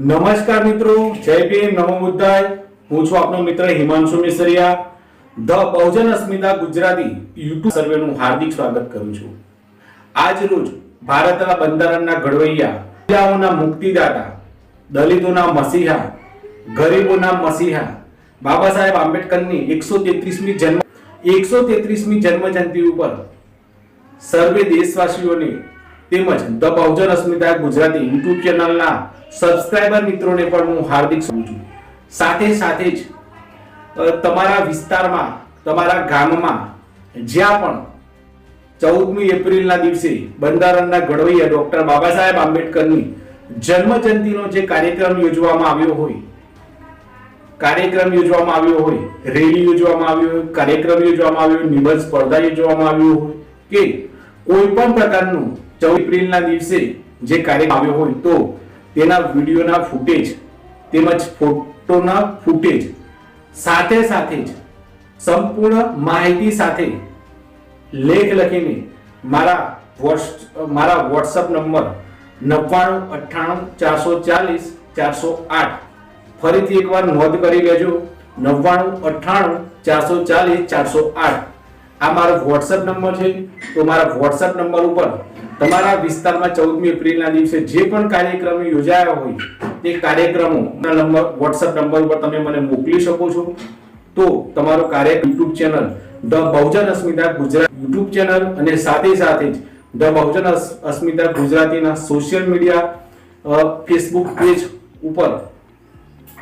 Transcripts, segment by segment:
નમસ્કાર મિત્રો, જય ભીમ, નમો બુદ્ધાય. હું છું આપનો મિત્ર હિમાંશુ મિસરિયા. ધ બહુજન અસ્મિતા ગુજરાતી યુટ્યુબ સર્વેનું હાર્દિક સ્વાગત કરું છું. આજ રોજ ભારતના બંધારણના ઘડવૈયા મહિલાઓના મુક્તિદાતા, દલિતોના મસીહા, ગરીબોના મસીહા, બાબા સાહેબ આંબેડકરની એકસો તેત્રીસમી જન્મ, એકસો તેત્રીસમી જન્મ જયંતિ ઉપર સર્વે દેશવાસીઓને તેમજ ધ બહુજન અસ્મિતા ગુજરાતી યુટ્યુબ ચેનલના સબસ્ક્રાઇબર મિત્રોને પણ હું હાર્દિક છું. સાથે સાથે જ તમારા વિસ્તારમાં, તમારા ગામમાં જ્યાં પણ ચૌદમી એપ્રિલના દિવસે બંધારણના ઘડવૈયા ડોક્ટર બાબા સાહેબ આંબેડકરની જન્મ જયંતિનો જે કાર્યક્રમ યોજવામાં આવ્યો હોય, કાર્યક્રમ યોજવામાં આવ્યો હોય, રેલી યોજવામાં આવ્યો હોય, કાર્યક્રમ યોજવામાં આવ્યો હોય, નિબંધ સ્પર્ધા યોજવામાં આવ્યો હોય કે કોઈ પણ પ્રકારનું ચૌદ એપ્રિલના દિવસે જે કાર્યક્રમ આવ્યો હોય તો તેના વિડીયોના ફૂટેજ તેમજ ફોટોના ફૂટેજ સાથે સાથે જ સંપૂર્ણ માહિતી સાથે લેખ લખીને મારા મારા વોટ્સઅપ નંબર નવ્વાણું, અઠ્ઠાણું, ચારસો ચાલીસ, ચારસો આઠ. ફરીથી એકવાર નોંધ કરી લેજો. નવ્વાણું, અઠ્ઠાણું, ચારસો ચાલીસ, ચારસો આઠ. આ મારો વોટ્સઅપ નંબર છે. તો મારા વોટ્સઅપ નંબર ઉપર તમારા વિસ્તારમાં ચૌદમી એપ્રિલના દિવસે જે પણ કાર્યક્રમ યોજાયા હોય, તે કાર્યક્રમો નંબર વોટ્સઅપ નંબર ઉપર તમે મને મોકલી શકો છો. તો તમારો કાર્ય YouTube channel the Bahujan Asmita Gujarat YouTube channel અને સાથે સાથે જ ધ બહુજન અસ- અસ્મિતા ગુજરાતીના સોશિયલ મીડિયા ફેસબુક પેજ ઉપર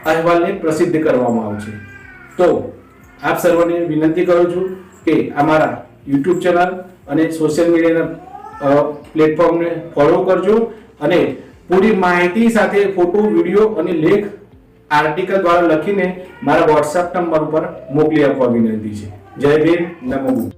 અહેવાલને પ્રસિદ્ધ કરવામાં આવશે. તો આપ સર્વને વિનંતી કરું છું કે અમારા યુટ્યુબ ચેનલ અને સોશિયલ મીડિયાના પ્લેટફોર્મને ફોલો કરજો અને પૂરી માહિતી સાથે ફોટો, વીડિયો અને લેખ આર્ટિકલ દ્વારા લખીને મારા વોટ્સએપ નંબર ઉપર મોકલી આપવા વિનંતી છે જય ભીમ, નમો.